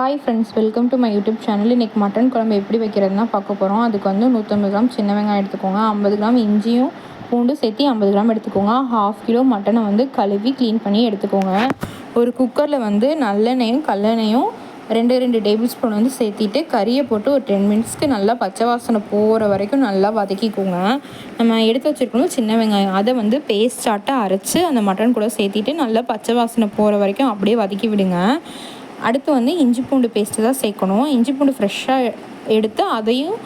Hi friends welcome to my YouTube channel இன்றைக்கி mutton குழம்பு எப்படி வைக்கிறதுனா பார்க்க போகிறோம் அதுக்கு வந்து நூற்றம்பது கிராம் சின்ன வெங்காயம் எடுத்துக்கோங்க. ஐம்பது கிராம் இஞ்சியும் பூண்டு சேர்த்து ஐம்பது கிராம் எடுத்துக்கோங்க. ஹாஃப் கிலோ மட்டனை வந்து கழுவி க்ளீன் பண்ணி எடுத்துக்கோங்க. ஒரு குக்கரில் வந்து நல்லெண்ணெயும் கல்லெண்ணையும் ரெண்டு ரெண்டு டேபிள் ஸ்பூன் வந்து சேர்த்திட்டு கறியை போட்டு ஒரு டென் மினிட்ஸ்க்கு நல்லா பச்சை வாசனை போகிற வரைக்கும் நல்லா வதக்கிக்கோங்க. நம்ம எடுத்து வச்சுருக்கணும் சின்ன வெங்காயம். அதை வந்து பேஸ்டாட்டாக அரைச்சி அந்த மட்டன் கூட சேர்த்திட்டு நல்லா பச்சை வாசனை போகிற வரைக்கும் அப்படியே வதக்கி விடுங்க. அடுத்து வந்து இஞ்சி பூண்டு பேஸ்ட்டு தான் சேர்க்கணும். இஞ்சி பூண்டு ஃப்ரெஷ்ஷாக எடுத்து அதையும்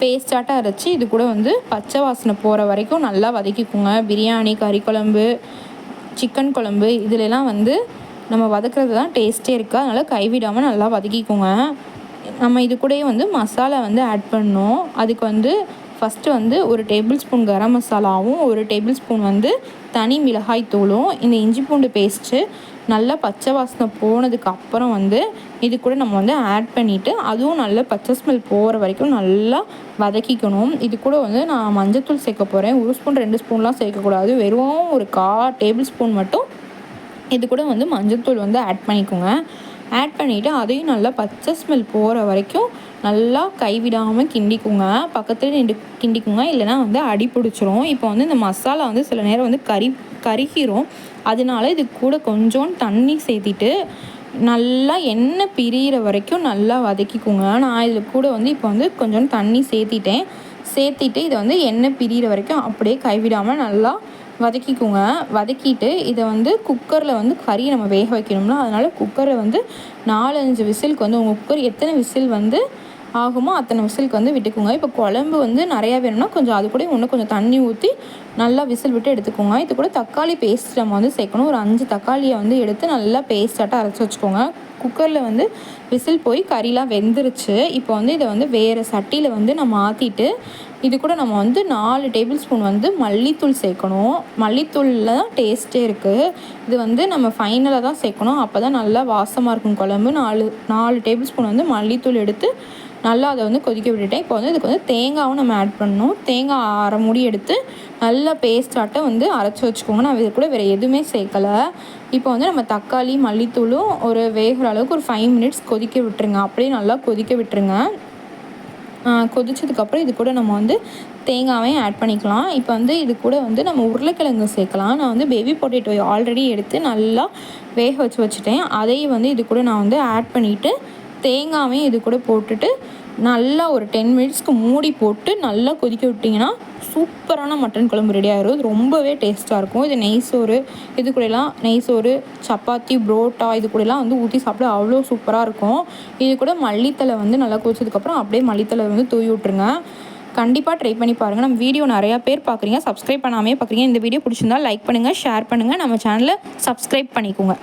பேஸ்டாட்டாக அரைச்சி இது கூட வந்து பச்சை வாசனை போகிற வரைக்கும் நல்லா வதக்கிக்கோங்க. பிரியாணி கறி குழம்பு சிக்கன் குழம்பு இதிலெலாம் வந்து நம்ம வதக்கிறது தான் டேஸ்ட்டே இருக்குது அதனால் கைவிடாமல் நல்லா வதக்கிக்கோங்க. நம்ம இது கூடயே வந்து மசாலா வந்து ஆட் பண்ணணும். அதுக்கு வந்து ஃபஸ்ட்டு வந்து ஒரு டேபிள் ஸ்பூன் கரம் மசாலாவும் ஒரு டேபிள் ஸ்பூன் வந்து தனி மிளகாய் தூளும் இந்த இஞ்சி பூண்டு பேஸ்ட்டு நல்லா பச்சை வாசனை போனதுக்கு அப்புறம் வந்து இது கூட நம்ம வந்து ஆட் பண்ணிவிட்டு அதுவும் நல்லா பச்சை ஸ்மெல் போகிற வரைக்கும் நல்லா வதக்கிக்கணும். இது கூட வந்து நான் மஞ்சத்தூள் சேர்க்க போகிறேன் ஒரு ஸ்பூன் ரெண்டு ஸ்பூன்லாம் சேர்க்கக்கூடாது. வெறும் ஒரு கா டேபிள் ஸ்பூன் மட்டும் இது கூட வந்து மஞ்சத்தூள் வந்து ஆட் பண்ணிக்கோங்க. ஆட் பண்ணிவிட்டு அதையும் நல்லா பச்சை ஸ்மெல் போகிற வரைக்கும் நல்லா கைவிடாமல் கிண்டிக்குங்க. பக்கத்தில் நின்று கிண்டிக்குங்க. இல்லைனா வந்து அடி பிடிச்சிரும். இப்போ வந்து இந்த மசாலா வந்து சில நேரம் வந்து கறி கருகிரும். அதனால இது கூட கொஞ்சோண்டு தண்ணி சேர்த்திட்டு நல்லா எண்ணெய் பிரிகிற வரைக்கும் நல்லா வதக்கிக்குங்க. நான் இதில் கூட வந்து இப்போ வந்து கொஞ்சோண்டு தண்ணி சேர்த்திட்டேன். சேர்த்திட்டு இதை வந்து எண்ணெய் பிரிகிற வரைக்கும் அப்படியே கைவிடாமல் நல்லா வதக்கிக்கோங்க. வதக்கிட்டு இதை வந்து குக்கரில் வந்து கறியை நம்ம வேக வைக்கணும்னா அதனால் குக்கரை வந்து நாலஞ்சு விசிலுக்கு வந்து உங்கள் குக்கர் எத்தனை விசில் வந்து ஆகுமோ அத்தனை விசிலுக்கு வந்து விட்டுக்கோங்க. இப்போ குழம்பு வந்து நிறையா வேணும்னா கொஞ்சம் அது கூட இன்னும் கொஞ்சம் தண்ணி ஊற்றி நல்லா விசில் விட்டு எடுத்துக்கோங்க. இது கூட தக்காளி பேஸ்ட் நம்ம வந்து சேர்க்கணும். ஒரு அஞ்சு தக்காளியை வந்து எடுத்து நல்லா பேஸ்ட்டாட்டாக அரைச்சி வச்சுக்கோங்க. குக்கரில் வந்து விசில் போய் கறிலாம் வெந்துருச்சு. இப்போ வந்து இதை வந்து வேறு சட்டியில் வந்து நம்ம மாற்றிட்டு இது கூட நம்ம வந்து நாலு டேபிள் ஸ்பூன் வந்து மல்லித்தூள் சேர்க்கணும். மல்லித்தூளில் தான் டேஸ்ட்டே இருக்குது இது வந்து நம்ம ஃபைனலாக தான் சேர்க்கணும். அப்போ தான் நல்லா வாசமாக இருக்கும் குழம்பு. நாலு நாலு டேபிள் ஸ்பூன் வந்து மல்லித்தூள் எடுத்து நல்லா அதை வந்து கொதிக்க விட்டுட்டேன். இப்போ வந்து இதுக்கு வந்து தேங்காவும் நம்ம ஆட் பண்ணணும். தேங்காய் அரை முடி எடுத்து நல்லா பேஸ்டாட்டை வந்து அரைச்சி வச்சுக்கோங்க. நான் இது கூட வேறு எதுவுமே சேர்க்கலை. இப்போ வந்து நம்ம தக்காளி மல்லித்தூளும் ஒரு வேகிற அளவுக்கு ஒரு ஃபைவ் மினிட்ஸ் கொதிக்க விட்டுருங்க. அப்படியே நல்லா கொதிக்க விட்டுருங்க. கொதிச்சதுக்கப்புறம் இது கூட நம்ம வந்து தேங்காவையும் ஆட் பண்ணிக்கலாம். இப்போ வந்து இது கூட வந்து நம்ம உருளைக்கிழங்கு சேர்க்கலாம். நான் வந்து பேபி பொட்டேட்டோ ஆல்ரெடி எடுத்து நல்லா வேக வச்சு வச்சுட்டேன். அதையும் வந்து இது கூட நான் வந்து ஆட் பண்ணிவிட்டு தேங்காயும் இது கூட போட்டுட்டு நல்லா ஒரு டென் மினிட்ஸ்க்கு மூடி போட்டு நல்லா கொதிக்க விட்டிங்கன்னா சூப்பரான மட்டன் குழம்பு ரெடி ஆகிரும் இது ரொம்பவே டேஸ்ட்டாக இருக்கும். இது நெய் சோறு இது கூடலாம் நெய் சோறு சப்பாத்தி புரோட்டா இது கூடலாம் வந்து ஊற்றி சாப்பிட அவ்வளோ சூப்பராக இருக்கும். இது கூட மல்லித்தலை வந்து நல்லா கொதிச்சதுக்கப்புறம் அப்படியே மல்லித்தலை வந்து தூவி விட்ருங்க கண்டிப்பாக ட்ரை பண்ணி பாருங்கள் நம்ம வீடியோ நிறையா பேர் பார்க்குறீங்க சப்ஸ்கிரைப் பண்ணாமே பார்க்குறீங்க இந்த வீடியோ பிடிச்சிருந்தா லைக் பண்ணுங்கள் ஷேர் பண்ணுங்கள் நம்ம சேனலை சப்ஸ்கிரைப் பண்ணிக்கோங்க.